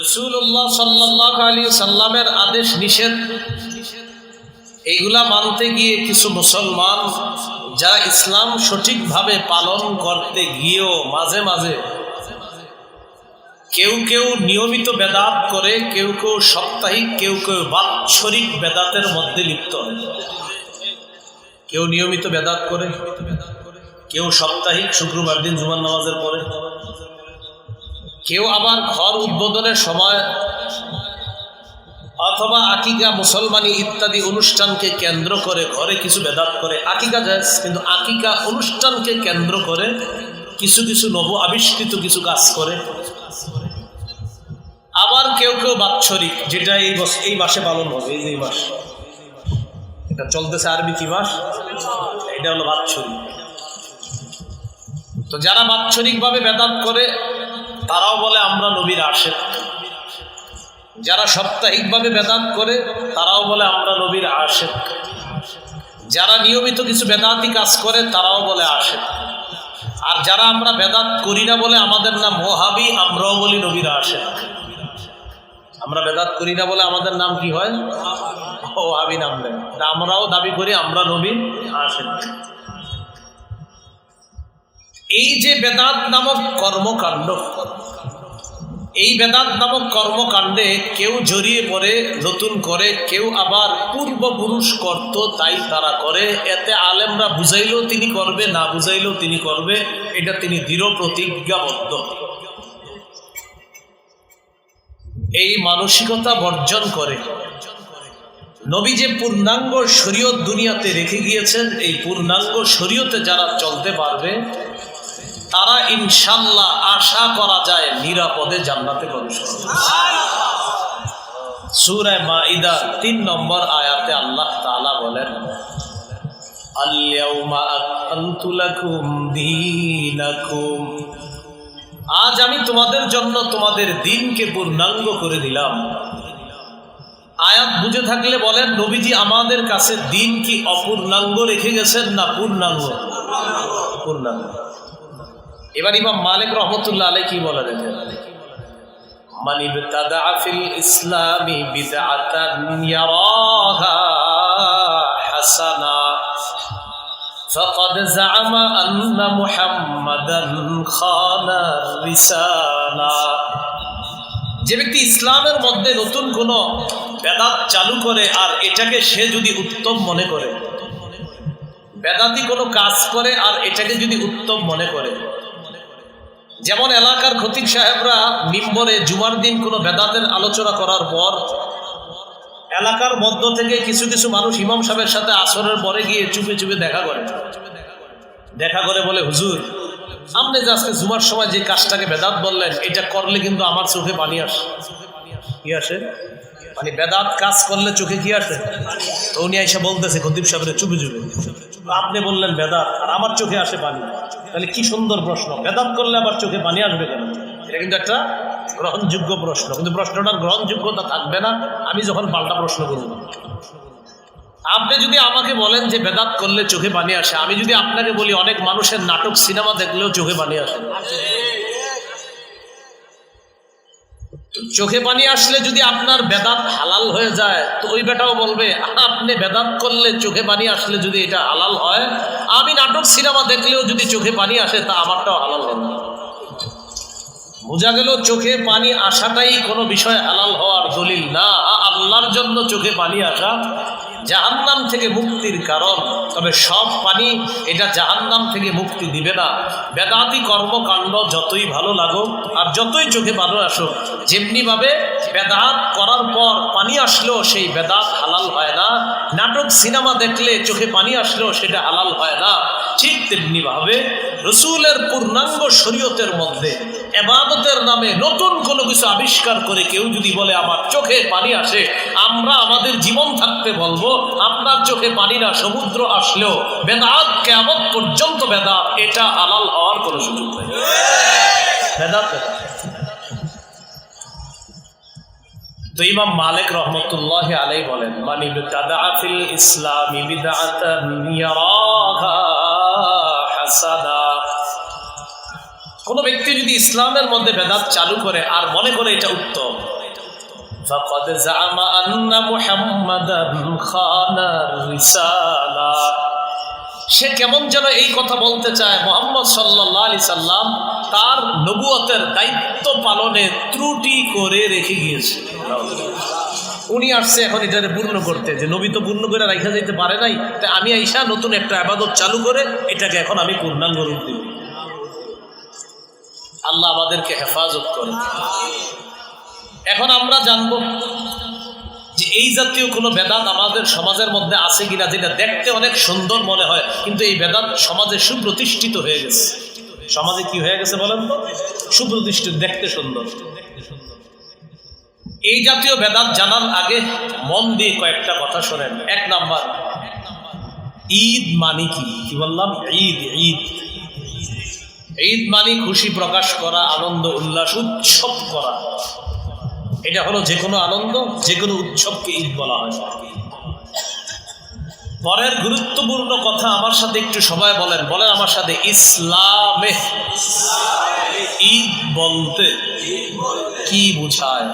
রসুল্লাহ সাল্লাহ আলী সাল্লামের আদেশ নিষেধ। এইগুলা মানতে গিয়ে কিছু মুসলমান যা ইসলাম সঠিকভাবে পালন করতে গিয়েও মাঝে মাঝে কেউ কেউ নিয়মিত বেদাত করে, কেউ কেউ সাপ্তাহিক, কেউ কেউ বাৎসরিক বেদাতের মধ্যে লিপ্ত কেউ নিয়মিত বেদাত করে, কেউ সাপ্তাহিক শুক্রবার দিন জুমান নামাজের পরে। কেউ আবার ঘর উদ্বোধনের সময় অথবা আকিকা মুসলমানি ইত্যাদি অনুষ্ঠানকে কেন্দ্র করে ঘরে কিছু বেদাত করে, আকিকা যায়, কিন্তু আকিকা অনুষ্ঠানকে কেন্দ্র করে কিছু কিছু নব আবিষ্কৃত কিছু কাজ করে। আবার কেউ কেউ বাৎসরিক, যেটা এই এই মাসে পালন হবে, এই এই মাস। এটা চলতেছে আরবি কি মাস? এটা হলো বাৎসরিক। তো যারা বাৎসরিকভাবে বেদাত করে তারাও বলে, আমরা নবীর আশেক। যারা সাপ্তাহিকভাবে বেদাত করে, তারাও বলে, আমরা নবীর আশেক। যারা নিয়মিত কিছু বেদাতি কাজ করে, তারাও বলে, আশেক। আর যারা আমরা বেদাত করি না বলে, আমাদের নাম মোহাবি আমরাও বলি, নবীর আশেক। আমরা বেদাত করি না বলে, আমাদের নাম কি হয়? ও আবি নাম দেয়। আমরাও দাবি করি, আমরা নবীর আশেক। এই যে বেদাত নামক কর্মকাণ্ড, এই বেদাত নামক কর্মকাণ্ডে কেউ জড়িয়ে পড়ে, নতুন করে কেউ আবার পূর্বপুরুষ করত, তাই তারা করে। এতে আলেমরা বুঝাইলেও তিনি করবে, না বুঝাইলেও তিনি করবে। এটা তিনি দৃঢ় প্রতিজ্ঞাবদ্ধ। এই মানসিকতা বর্জন করে। নবী যে পূর্ণাঙ্গ শরীয়ত দুনিয়াতে রেখে গিয়েছেন, এই পূর্ণাঙ্গ শরীয়তে যারা চলতে পারবে তারা ইনশাল্লাহ আশা করা যায় নিরাপদে জান্নাতে প্রবেশ সুরায় মাইদা তিন নম্বর আয়াতে আল্লাহ তাআলা বলেন আজ আমি তোমাদের জন্য তোমাদের দিনকে পূর্ণাঙ্গ করে দিলাম। আয়াত বুঝে থাকলে বলেন, নবীজি আমাদের কাছে দিন কি অপূর্ণাঙ্গ রেখে গেছেন না পূর্ণাঙ্গ? পূর্ণাঙ্গ। এবার ইমাম মালিক রহমতুল্লাহ আলাই কি বলে দেখেন من ابتدع في الإسلام بدعة يراها حسنا فقد زعم أن محمدا خان الرسالة যে ব্যক্তি ইসলামের মধ্যে নতুন কোন বেদাত চালু করে আর এটাকে সে যদি উত্তম মনে করে বেদাতি কোনো কাজ করে আর এটাকে যদি উত্তম মনে করে যেমন এলাকার খতিব সাহেবরা মিম্বরে জুমার দিন কোনো বেদাতের আলোচনা করার পর এলাকার মধ্য থেকে কিছু কিছু মানুষ ইমাম সাহেবের সাথে আসরের পরে গিয়ে চুপে চুপে দেখা করে। দেখা করে বলে, হুজুর, আপনি যে আজকে জুমার সময় যে কাজটাকে বেদাত বললেন, এটা করলে কিন্তু আমার চোখে পানি আসে। কি আসে? মানে বেদাত কাজ করলে চোখে কি আসে? তো উনি এসে বলতেছে, খতিব সাহেবের চুপে চুপে। আপনি বললেন বেদাত, আর আমার চোখে আসে পানি। তাহলে কি সুন্দর প্রশ্ন। বেদাত করলে আমার চোখে পানি আসবে কেন? এটা কিন্তু একটা গ্রহণযোগ্য প্রশ্ন। কিন্তু প্রশ্নটার গ্রহণযোগ্যতা থাকবে না। আমি যখন পাল্টা প্রশ্ন করব। আপনি যদি আমাকে বলেন যে বেদাত করলে চোখে পানি আসে, আমি যদি আপনাকে বলি অনেক মানুষের নাটক, সিনেমা দেখলেও চোখে পানি আসে। চোখে পানি আসলে যদি আপনার বেদাত হালাল হয়ে যায়, তো ওই বেটাও বলবে আপনি বেদাত করলে চোখে পানি আসলে যদি এটা হালাল হয়, আমি নাটক, সিনেমা দেখলেও যদি চোখে পানি আসে, তা আমারটাও হালাল হবে বোঝা গেল চোখে পানি আসাটাই কোনো বিষয় হালাল হওয়ার দলিল না। আল্লাহর জন্য চোখে পানি আসা জাহান্নাম থেকে মুক্তির কারণ। তবে সব পানি এটা জাহান্নাম থেকে মুক্তি দিবে না। বেদাতি কর্মকাণ্ড যতই ভালো লাগুক, আর যতই চোখে ভালো আসুক, যেমনিভাবে বেদাত করার পর পানি আসলেও সেই বেদাত হালাল হয় না। নাটক, সিনেমা দেখলে চোখে পানি আসলেও সেটা হালাল হয় না। ঠিক তেমনিভাবে রসুলের পূর্ণাঙ্গ শরীয়তের মধ্যে এবাদতের নামে নতুন কোনো কিছু আবিষ্কার করে কেউ যদি বলে, আমার চোখে পানি আসে, আমরা আমাদের জীবন থাকতে বলব আপনার চোখে পানি না, সমুদ্র আসলেও বেদাত কেমন পর্যন্ত বেদাত, এটা হালাল হওয়ার কোনো সুযোগ নেই। বেদাত তো ইমাম মালিক রহমতুল্লাহ আলাই বলেন, মানি ইসলামি ব্যক্তি যদি ইসলামের মধ্যে বেদাত চালু করে আর মনে করে এটা উত্তম فقد زعم أن محمدا خان الرسالة সে কেমন যেন এই কথা বলতে চায় মোহাম্মদ সাল্লাহ আলি সাল্লাম তার নবুয়তের দায়িত্ব পালনে ত্রুটি করে রেখে গিয়েছে উনি আসছে এখন এটাকে পূর্ণ করতে যে নবী তো পূর্ণ করে রাখা যেতে পারে নাই তাই আমি আইসা নতুন একটা আবাদত চালু করে এটাকে এখন আমি পূর্ণাঙ্গ রূপ দিব আল্লাহ আমাদেরকে হেফাজত করে এখন আমরা জানব যে এই জাতীয় কোনো বেদাত আমাদের সমাজের মধ্যে আছে কিনা, যেটা দেখতে অনেক সুন্দর মনে হয়, কিন্তু এই বেদাত সমাজে সুপ্রতিষ্ঠিত হয়ে গেছে। সমাজে কি হয়ে গেছে বলেন তো? সুপ্রতিষ্ঠিত, দেখতে সুন্দর। এই জাতীয় বেদাত জানার আগে মন দিয়ে কয়েকটা কথা শোনেন। এক নাম্বার, ঈদ মানে কি? কি বললাম? ঈদ ঈদ। ঈদ মানে খুশি প্রকাশ করা, আনন্দ, উল্লাস, উৎসব করা। এটা হলো যে কোনো আনন্দ যে কোনো উৎসবকে ঈদ বলা হয়। পরের গুরুত্বপূর্ণ কথা আমার সাথে একটু সবাই বলেন। বলেন আমার সাথে, ইসলামে ঈদ বলতে কি বুঝায়?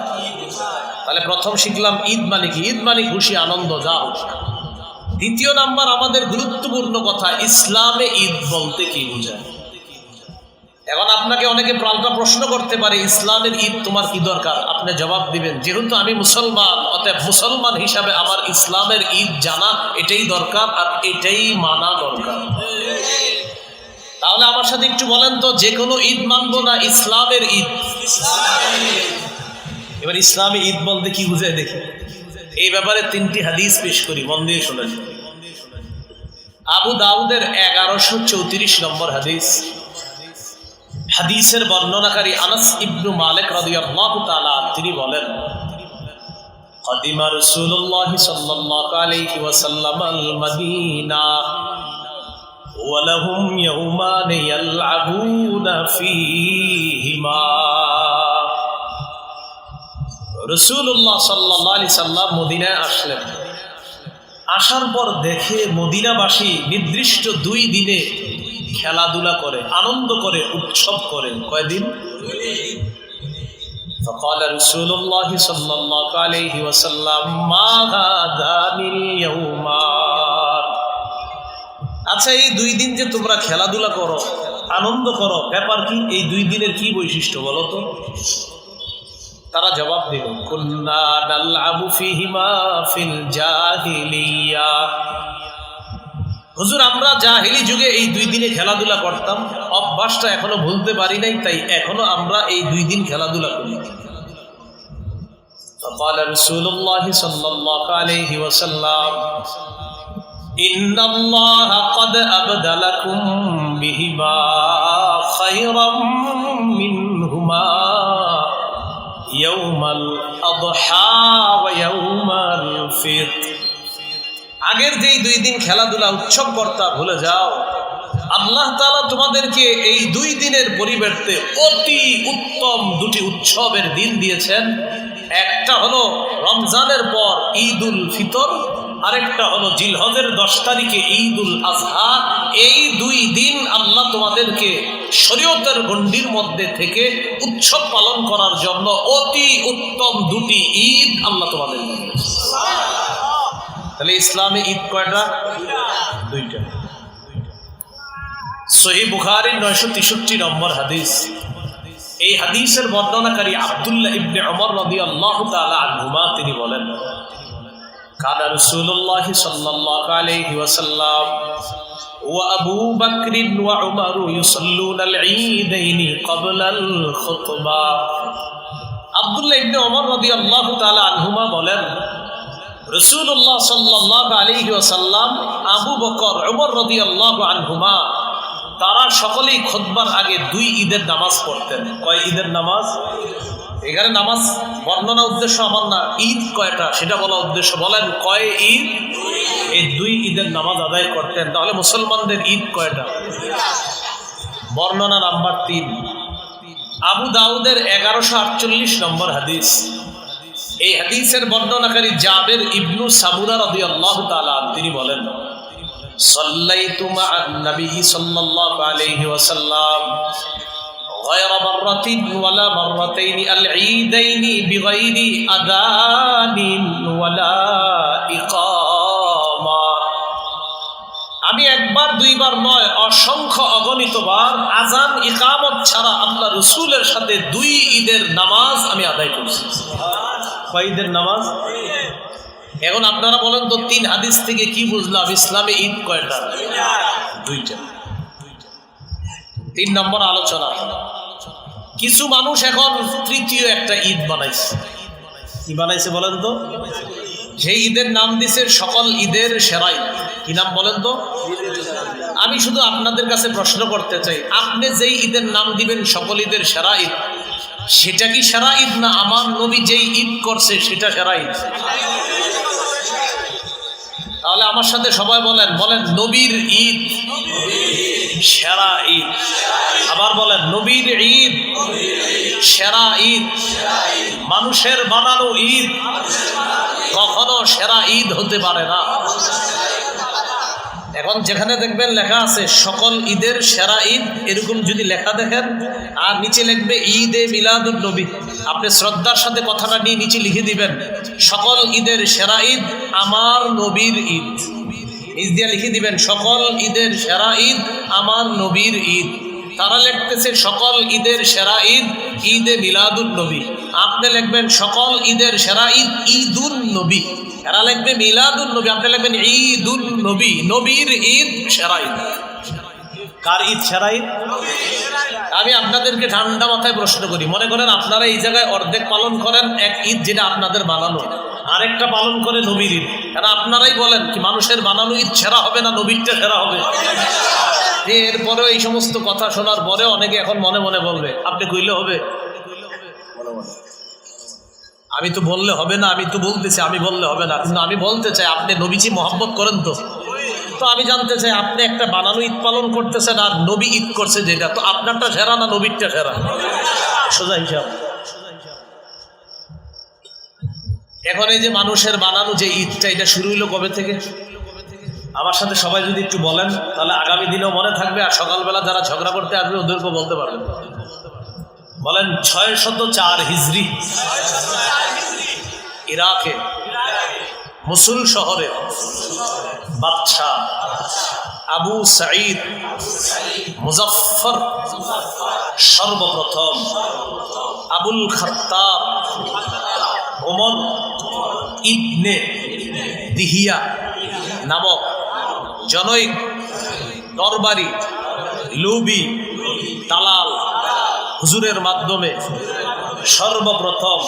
তাহলে প্রথম শিখলাম ঈদ মানে কি? ঈদ মানে খুশি, আনন্দ, যা দ্বিতীয় নাম্বার, আমাদের গুরুত্বপূর্ণ কথা, ইসলামে ঈদ বলতে কি বোঝায়? এখন আপনাকে অনেকে পাল্টা প্রশ্ন করতে পারে, ইসলামের ঈদ তোমার কি দরকার? আপনি জবাব দিবেন, যেহেতু আমি মুসলমান, অতএব মুসলমান হিসাবে আমার ইসলামের ঈদ জানা এটাই দরকার আর এটাই মানা দরকার। তাহলে আমার সাথে একটু বলেন তো যে কোনো ঈদ মানবো না, ইসলামের ঈদ? এবার ইসলামী ঈদ বলতে কি বুঝে দেখি? এই ব্যাপারে তিনটি হাদিস পেশ করি, মন দিয়ে শোনেন। আবু দাউদের এগারোশো চৌত্রিশ নম্বর হাদিস। হাদিসের বর্ণনাকারী আনাস ইবনু মালিক রাদিয়াল্লাহু তাআলা তিনি বলেন قدم رسول الله صلى الله عليه وسلم المدينة ولهم يومان يلعبون فيهما রসুল্লাহ সাল্লাহ আলি সাল্লাম মদিনায় আসলেন আসার পর দেখে মদিনাবাসী নির্দিষ্ট দুই দিনে খেলাধুলা করে আনন্দ করে উৎসব করে কয়দিন فقال رسول الله صلى الله عليه وسلم ما هذان اليومان আচ্ছা এই দুই দিন যে তোমরা খেলাধুলা করো আনন্দ করো ব্যাপার কি এই দুই দিনের কি বৈশিষ্ট্য বলো তো তারা জবাব দিল কুন্না নালআবু ফিহিমা ফিল জাহিলিয়া হুজুর আমরা জাহিলি যুগে এই দুই দিনে খেলাধুলা করতাম অভ্যাসটা এখনো ভুলতে পারি নাই তাই এখনো আমরা এই দুই দিন খেলাধুলা করি فقال رسول الله صلى الله عليه وسلم إن الله قد أبدلكم بهما خيرا منهما يوم الأضحى ويوم الفطر আগের যেই দুই দিন খেলাধুলা উৎসব কর্তা ভুলে যাও, আল্লাহ তালা তোমাদেরকে এই দুই দিনের পরিবর্তে অতি উত্তম দুটি উৎসবের দিন দিয়েছেন। একটা হলো রমজানের পর ঈদ উল ফিতর, আরেকটা হলো জিলহজের দশ তারিখে ঈদ উল আজহা। এই দুই দিন আল্লাহ তোমাদেরকে শরীয়তের গণ্ডির মধ্যে থেকে উৎসব পালন করার জন্য অতি উত্তম দুটি ঈদ আল্লাহ তোমাদের তাহলে ইসলামে ঈদ কয়টা দুইটা সহি বুখারির নয়শো তেষট্টি নম্বর হাদিস এই হাদিসের বর্ণনাকারী আব্দুল্লাহ ইবনে অমর নদী আল্লাহ তালা আনহুমা তিনি বলেন কানা রসুল্লাহ সাল্লাল্লাহু আলাইহি ওয়াসাল্লাম وأبو بكر وعمر يصلون العيدين قبل الخطبة আব্দুল্লাহ ইবনে ওমর রাদিয়াল্লাহু তাআলা আনহুমা বলেন রসুল্লাহ সাল্লাহ আলাইহি ওয়াসাল্লাম, আবু বকর ওমর রাদিয়াল্লাহু আনহুমা, তারা সকলেই খোদবার আগে দুই ঈদের নামাজ পড়তেন। কয় ঈদের নামাজ? এখানে নামাজ বর্ণনা উদ্দেশ্য আমার না, ঈদ কয়টা সেটা বলা উদ্দেশ্য। বলেন, কয় ঈদ? এই দুই ঈদের নামাজ আদায় করতেন। তাহলে মুসলমানদের ঈদ কয়টা? বর্ণনা নাম্বার তিন। আবু দাউদের এগারোশো আটচল্লিশ নম্বর হাদিস। এই হাদিসের বর্ণনাকারী জাবের ইবনু সাবুরা রবি আল্লাহ তালা তিনি বলেন صليت مع النبي صلى الله عليه وسلم غير مرة ولا مرتين العيدين بغير أذان ولا إقامة আমি একবার দুইবার নয় অসংখ্য অগণিতবার আজান ইকামত ছাড়া আল্লাহ রসুলের সাথে দুই ঈদের নামাজ আমি আদায় করছি ঈদের নামাজ? এখন আপনারা বলেন তো তিন হাদিস থেকে কি বুঝলাম ইসলামে ঈদ কয়টা? দুইটা। তিন নম্বর আলোচনা। কিছু মানুষ এখন তৃতীয় একটা ঈদ বানাইছে। কি বানাইছে বলেন তো? সেই ঈদের নাম দিছে সকল ঈদের সেরা ঈদ কি নাম বলেন তো? আমি শুধু আপনাদের কাছে প্রশ্ন করতে চাই, আপনি যেই ঈদের নাম দিবেন সকল ঈদের সেরা ঈদ? সেটা কি সেরা ঈদ না আমার নবী যেই ঈদ করছে সেটা সেরা ঈদ? তাহলে আমার সাথে সবাই বলেন বলেন নবীর ঈদ। সেরা ঈদ। আবার বলেন, নবীর ঈদ। সেরা ঈদ। মানুষের বানানো ঈদ। কখনো সেরা ঈদ হতে পারে না। এখন যেখানে দেখবেন লেখা আছে, সকল ঈদের সেরা ঈদ এরকম যদি লেখা দেখেন, আর নিচে লিখবে, ঈদ এ মিলাদুল নবী আপনি শ্রদ্ধার সাথে কথাটা নিয়ে নিচে লিখে দিবেন, সকল ঈদের সেরা ঈদ আমার নবীর ঈদ নিচ দিয়ে লিখে দিবেন, সকল ঈদের সেরা ঈদ আমার নবীর ঈদ তারা লিখতেছে, সকল ঈদের সেরা ঈদ ঈদ ঈদে মিলাদুল নবী আপনি লিখবেন, সকল ঈদের সেরা ঈদ ঈদুল নবী এরা লিখবে মিলাদুল নবী। আপনি লিখবেন ঈদুল নবী। নবীর ঈদ সেরা ঈদ কার ঈদ সেরা ঈদ আমি আপনাদেরকে ঠান্ডা মাথায় প্রশ্ন করি। মনে করেন আপনারা এই জায়গায় অর্ধেক পালন করেন, এক ঈদ যেটা আপনাদের বানানো। আরেকটা পালন করে নবীর ঈদ। কারণ আপনারাই বলেন কি, মানুষের বানানো ঈদ সেরা হবে না নবীরটা সেরা হবে? যে এরপরেও এই সমস্ত কথা শোনার পরে অনেকে এখন মনে মনে বলবে, আপনি কইলে হবে? আমি তো বললে হবে না, আমি তো বলতেছি, আমি বললে হবে না। কিন্তু আমি বলতে চাই, আপনি নবীজি মহব্বত করেন তো। তো আমি জানতে চাই, আপনি একটা বানানো ঈদ পালন করতেছেন আর নবী ঈদ করছে যেটা, তো আপনারটা সেরা না নবীরটা সেরা? সোজা হিসাব। এখন এই যে মানুষের বানানো যে ঈদটা, এটা শুরু হইল কবে থেকে? আমার সাথে সবাই যদি একটু বলেন, তাহলে আগামী দিনেও মনে থাকবে আর সকালবেলা যারা ঝগড়া করতে আসবে, ওদেরকেও বলতে পারবেন। বলেন ছয় শত চার হিজড়ি ইরাকে, মুসুল শহরে বাদশাহ আবু সাঈদ মুজফর সর্বপ্রথম আবুল খাত্তাব ওমর ইবনে দিহিয়া নামক জনৈক দরবারি লুবি দালাল হুজুরের মাধ্যমে সর্বপ্রথম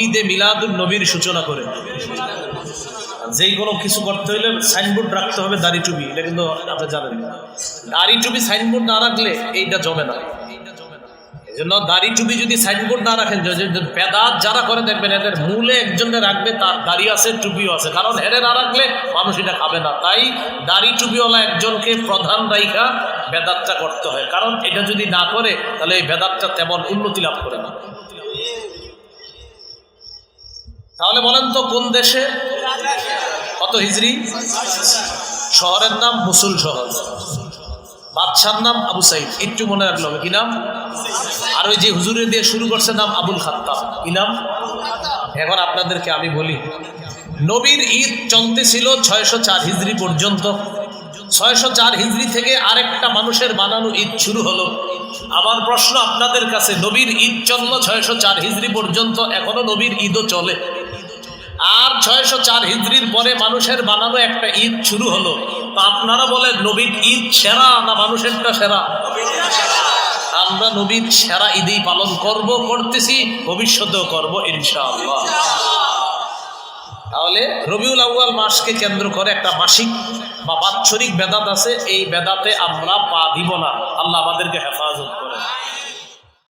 ঈদে মিলাদুল নবীর সূচনা করে। যেই কোনো কিছু করতে হইলে সাইনবোর্ড রাখতে হবে, দাড়ি টুবি এটা কিন্তু আপনি জানেন। দাড়ি টুবি সাইনবোর্ড না রাখলে এইটা জমে না। এই জন্য দাড়ি টুপি যদি সাইনবোর্ড না রাখেন বেদাত যারা করে দেখবেন, এদের মূলে একজনে রাখবে, তার দাড়ি আছে টুপিও আছে। কারণ হেরে না রাখলে মানুষ এটা খাবে না। তাই দাড়ি টুপিওয়ালা একজনকে প্রধান দায়িকা বেদাতটা করতে হয়। কারণ এটা যদি না করে, তাহলে এই বেদাতটা তেমন উন্নতি লাভ করে না। তাহলে বলেন তো, কোন দেশে? কত হিজড়ি শহরের নাম মুসুল শহর। বাদশার নাম আবু সাইদ। একটু মনে রাখল কি নাম? আর ওই যে হুজুরে দিয়ে শুরু করছে নাম আবুল খাত্তাব। কি নাম? এখন আপনাদেরকে আমি বলি, নবীর ঈদ চলতে ছিল ছয়শো চার হিজড়ি পর্যন্ত। ছয়শো চার হিজড়ি থেকে আরেকটা মানুষের বানানো ঈদ শুরু হলো। আমার প্রশ্ন আপনাদের কাছে, নবীর ঈদ চলল ছয়শো চার হিজড়ি পর্যন্ত, এখনও নবীর ঈদও চলে? আর ছয়শো চার হিজড়ির পরে মানুষের বানানো একটা ঈদ শুরু হলো। আপনারা বলেন, নবীর ঈদ সেরা না মানুষেরটা সেরা? আমরা নবীর সেরা ঈদেই পালন করব, করতেছি, ভবিষ্যতেও করব, ইনশাআল্লাহ। তাহলে রবিউল আউয়াল মাসকে কেন্দ্র করে একটা মাসিক বা বাৎসরিক বেদাত আছে, এই বেদাতে আমরা পা দিব না। আল্লাহ আমাদেরকে হেফাজত করে